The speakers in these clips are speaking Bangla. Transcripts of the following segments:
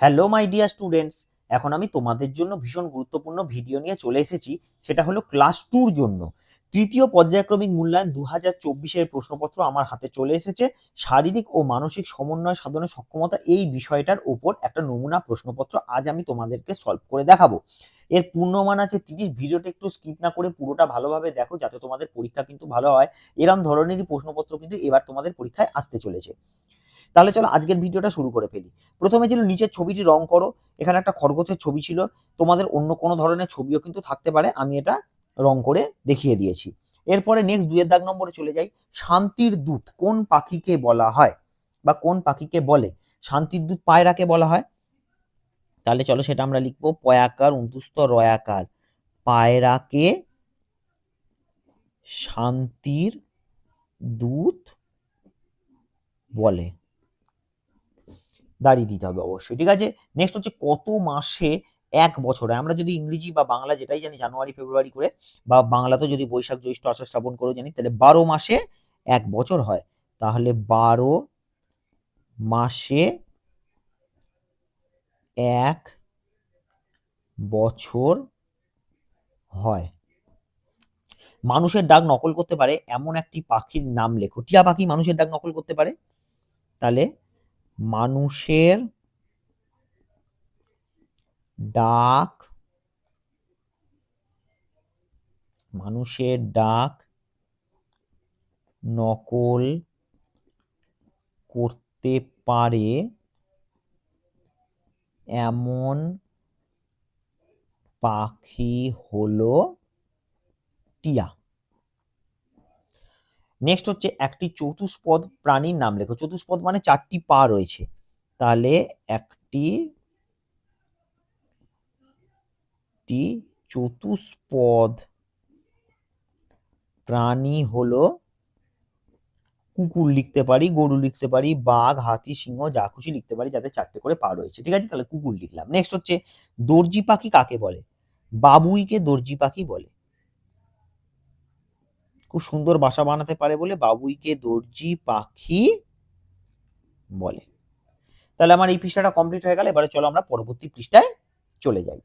হ্যালো মাই ডিয়ার স্টুডেন্টস এখন আমি তোমাদের জন্য ভীষণ গুরুত্বপূর্ণ ভিডিও নিয়ে চলে এসেছি। সেটা হলো ক্লাস টুর জন্য। তৃতীয় পর্যায়ক্রমিক মূল্যায়ন দু হাজার চব্বিশের প্রশ্নপত্র আমার হাতে চলে এসেছে। শারীরিক ও মানসিক সমন্বয় সাধনের সক্ষমতা এই বিষয়টার উপর একটা নমুনা প্রশ্নপত্র আজ আমি তোমাদেরকে সলভ করে দেখাবো। এর পূর্ণমান আছে তিরিশ। ভিডিওটা একটু স্কিপ না করে পুরোটা ভালোভাবে দেখো, যাতে তোমাদের পরীক্ষা কিন্তু ভালো হয়। এরম ধরনেরই প্রশ্নপত্র কিন্তু এবার তোমাদের পরীক্ষায় আসতে চলেছে। তাহলে চলো আজকের ভিডিওটা শুরু করে ফেলি। প্রথমে ছিল নিচের ছবিটি রং করো। এখানে একটা খরগোশের ছবি ছিল। তোমাদের অন্য কোনো ধরনের ছবিও কিন্তু থাকতে পারে। আমি এটা রং করে দেখিয়ে দিয়েছি। এরপরে নেক্সট দুয়ের দাগ নম্বরে চলে যাই। শান্তির দূত কোন পাখিকে বলা হয়? বা কোন পাখিকে বলে? শান্তির দূত পায়রাকে বলা হয়। তাহলে চলো সেটা আমরা লিখব। পয়াকার, উন্তুস্ত, রয়াকার। পায়রাকে শান্তির দূত বলে। দাঁড়িয়ে দিতে হবে অবশ্যই, ঠিক আছে? নেক্সট হচ্ছে কত মাসে এক বছরে? আমরা যদি ইংরেজি বা বাংলা যেটাই জানি, জানুয়ারি, ফেব্রুয়ারি করে, বা বাংলাতে যদি বৈশাখ, জ্যৈষ্ঠ, আষাঢ় শ্রাবণ করে জানি, তাহলে বারো মাসে এক বছর হয়। তাহলে বারো মাসে এক বছর হয়। মানুষের ডাক নকল করতে পারে, এমন একটি পাখির নাম লেখো। টিয়া পাখি মানুষের ডাক নকল করতে পারে? তাহলে মানুষের ডাক মানুষের ডাক নকল করতে পারে এমন পাখি হলো টিয়া। নেক্সট হচ্ছে একটি চতুষ্পদ প্রাণীর নাম লেখো। চতুষ্পদ মানে চারটি পা রয়েছে। তাহলে একটি টি চতুষ্পদ প্রাণী হলো কুকুর লিখতে পারি, গরু লিখতে পারি, বাঘ, হাতি, সিংহ, যা খুশি লিখতে পারি, যাতে চারটে করে পা রয়েছে। ঠিক আছে? তাহলে কুকুর লিখলাম। নেক্সট হচ্ছে দর্জি পাখি কাকে বলে? বাবুইকে দর্জি পাখি বলে। খুব সুন্দর বাসা বানাতে পারে বলে বাবুইকে দর্জি, পাখি বলে। তাহলে আমার এই পৃষ্ঠাটা কমপ্লিট হয়ে গেল, এবারে চলো আমরা পরবর্তী পৃষ্ঠায় চলে যাই।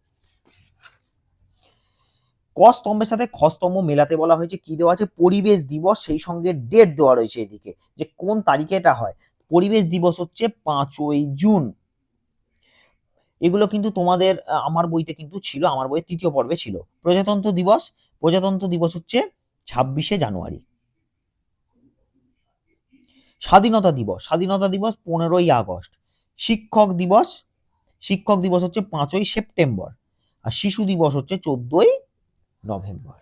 ক স্তম্ভের সাথে খ স্তম্ভ মেলাতে বলা হয়েছে, কি দেওয়া আছে? পরিবেশ দিবস, সেই সঙ্গে ডেট দেওয়া রয়েছে এদিকে, যে কোন তারিখে এটা হয়। পরিবেশ দিবস হচ্ছে পাঁচই জুন। এগুলো কিন্তু তোমাদের আমার বইতে কিন্তু ছিল, আমার বইয়ের তৃতীয় পর্বে ছিল। প্রজাতন্ত্র দিবস প্রজাতন্ত্র দিবস হচ্ছে ছাব্বিশে জানুয়ারি। স্বাধীনতা দিবস স্বাধীনতা দিবস পনেরোই আগস্ট। শিক্ষক দিবস শিক্ষক দিবস হচ্ছে পাঁচই সেপ্টেম্বর আর শিশু দিবস হচ্ছে চোদ্দই নভেম্বর।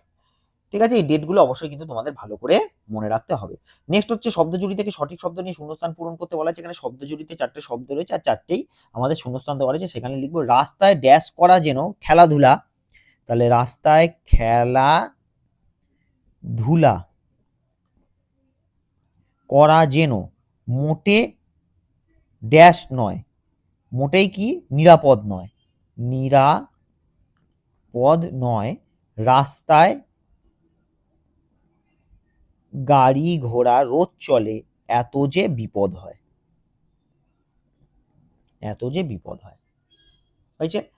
ঠিক আছে? এই ডেটগুলো অবশ্যই কিন্তু তোমাদের ভালো করে মনে রাখতে হবে। নেক্সট হচ্ছে শব্দজুড়ি থেকে সঠিক শব্দ নিয়ে শূন্যস্থান পূরণ করতে বলা আছে এখানে শব্দজুড়িতে চারটে শব্দ রয়েছে আর চারটেই আমাদের শূন্যস্থান দেওয়া রয়েছে। সেখানে লিখব, রাস্তায় ড্যাশ করা যেন খেলাধুলা। তাহলে রাস্তায় খেলা ধুলা। করা যেন মোটে ড্যাশ নয়। মোটেই কি নিরাপদ নয়। নিরাপদ নয়। রাস্তায় গাড়ি ঘোড়া রোজ চলে, এত যে বিপদ হয়। এত যে বিপদ হয়। হয়েছে?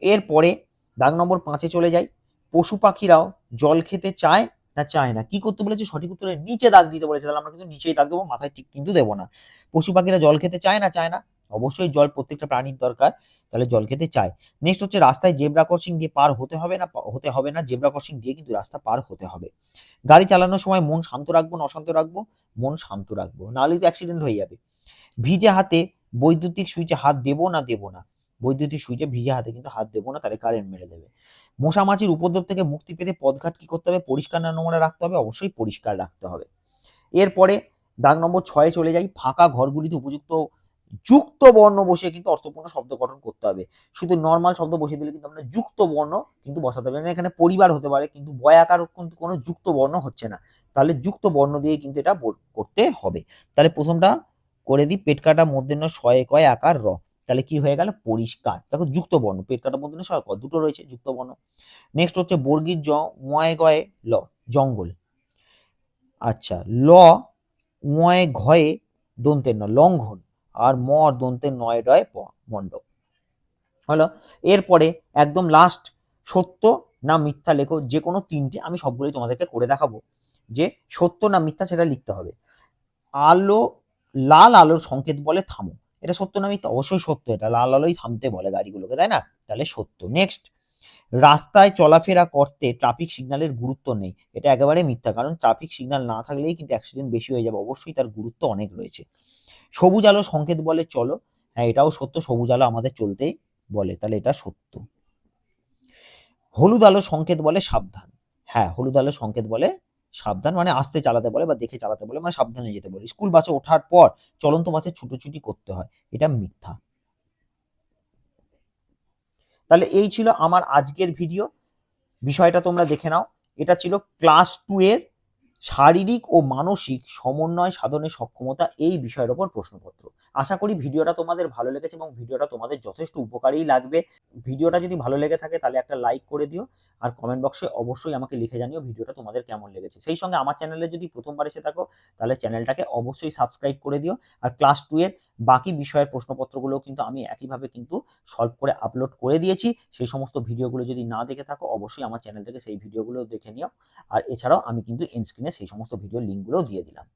এরপরে দাগ নম্বর পাঁচে চলে যাই। পশু পাখিরাও জল খেতে চায় না চায় না। কি করতে বলেছে? সঠিক উত্তরে নিচে দাগ দিতে বলেছে। তাহলে আমরা কিন্তু নিচেই দাগ দেবো, মাথায় ঠিক কিন্তু দেবো না। পশু পাখিরা জল খেতে চায় না চায় না? অবশ্যই জল প্রত্যেকটা প্রাণীর দরকার, তাহলে জল খেতে চায়। নেক্সট হচ্ছে রাস্তায় জেব্রা ক্রসিং দিয়ে পার হতে হবে না হতে হবে না। জেব্রা ক্রসিং দিয়ে কিন্তু রাস্তা পার হতে হবে। গাড়ি চালানোর সময় মন শান্ত রাখব না অশান্ত রাখব? মন শান্ত রাখব। নাহলে তো অ্যাক্সিডেন্ট হয়ে যাবে। ভিজে হাতে বৈদ্যুতিক সুইচে হাত দেবো না দেবো না? বৈদ্যুতিক সুইচে ভিজে হাতে কিন্তু হাত দেবো না, তাহলে কারেন্ট মেরে দেবে। মশা মাছির উপদ্রব থেকে মুক্তি পেতে পদঘাট কি করতে হবে? পরিষ্কার না নোংরা রাখতে হবে? অবশ্যই পরিষ্কার রাখতে হবে। এরপরে দাগ নম্বর ছয়ে চলে যাই, ফাঁকা ঘরগুলিতে উপযুক্ত যুক্ত বর্ণ বসে কিন্তু অর্থপূর্ণ শব্দ গঠন করতে হবে। শুধু নর্মাল শব্দ বসিয়ে দিলে কিন্তু আমরা যুক্ত বর্ণ কিন্তু বসাতে হবে না। এখানে পরিবার হতে পারে, কিন্তু বয়াকার কিন্তু কোনো যুক্ত বর্ণ হচ্ছে না। তাহলে যুক্ত বর্ণ দিয়ে কিন্তু এটা করতে হবে। তাহলে প্রথমটা করে দিই পেট মধ্যে শয়ে কয় আকার র। তাহলে কি হয়ে গেল? পরিষ্কার। দেখো যুক্ত বর্ণ, পেট মধ্যন্য শয় ক, দুটো রয়েছে যুক্ত বর্ণ। নেক্সট হচ্ছে বর্গীর জ, ময় গয়ে ল, জঙ্গল। আচ্ছা ল, ময় ঘয়ে দন্তের ন লঙ্ঘন। আর মর দন্তের নয় ডয় প, মণ্ডপ। হলো? এরপরে একদম লাস্ট সত্য না মিথ্যা লেখো, যে কোনো তিনটে আমি সবগুলোই তোমাদেরকে করে দেখাবো। যে সত্য না মিথ্যা সেটা লিখতে হবে। আলো, লাল আলোর সংকেত বলে থামো। এটা সত্য না? মিথ্যা অবশ্যই সত্য। এটা লাল আলোই থামতে বলে গাড়িগুলোকে, তাই না? তাহলে সত্য। নেক্সট রাস্তায় চলাফেরা করতে ট্রাফিক সিগন্যালের গুরুত্ব নেই। এটা একেবারে মিথ্যা। কারণ ট্রাফিক সিগন্যাল না থাকলেই কিন্তু অ্যাক্সিডেন্ট বেশি হয়ে যাবে। অবশ্যই তার গুরুত্ব অনেক রয়েছে। সবুজ আলো সংকেত বলে চলো। হ্যাঁ এটাও সত্য। সবুজ আলো আমাদের চলতেই বলে। তাহলে এটা সত্য। হলুদ আলো সংকেত বলে সাবধান। হ্যাঁ হলুদ আলো সংকেত বলে সাবধান মানে আস্তে চালাতে বলে বা দেখে চালাতে বলে মানে সাবধানে যেতে বলে। স্কুল বাসে ওঠার পর চলন্ত বাসে ছুটোছুটি করতে হয়। এটা মিথ্যা। তাহলে এই ছিল আমার আজকের ভিডিও। বিষয়টা তোমরা দেখে নাও। এটা ছিল ক্লাস টু এর শারীরিক ও মানসিক সমন্বয় সাধনের সক্ষমতা এই বিষয়ের ওপর প্রশ্নপত্র। আশা করি ভিডিওটা তোমাদের ভালো লেগেছে এবং ভিডিওটা তোমাদের যথেষ্ট উপকারী লাগবে। ভিডিওটা যদি ভালো লেগে থাকে তাহলে একটা লাইক করে দিও আর কমেন্ট বক্সে অবশ্যই আমাকে লিখে জানিও ভিডিওটা তোমাদের কেমন লেগেছে। সেই সঙ্গে আমার চ্যানেলে যদি প্রথমবার এসে থাকো তাহলে চ্যানেলটাকে অবশ্যই সাবস্ক্রাইব করে দিও আর ক্লাস টু এর বাকি বিষয়ের প্রশ্নপত্রগুলো কিন্তু আমি একইভাবে কিন্তু সলভ করে আপলোড করে দিয়েছি। সেই সমস্ত ভিডিওগুলো যদি না দেখে থাকো অবশ্যই আমার চ্যানেল থেকে সেই ভিডিওগুলো দেখে নিও। আর এছাড়াও আমি কিন্তু এন স্ক্রিনে সেই সমস্ত ভিডিও লিঙ্কগুলোও দিয়ে দিলাম।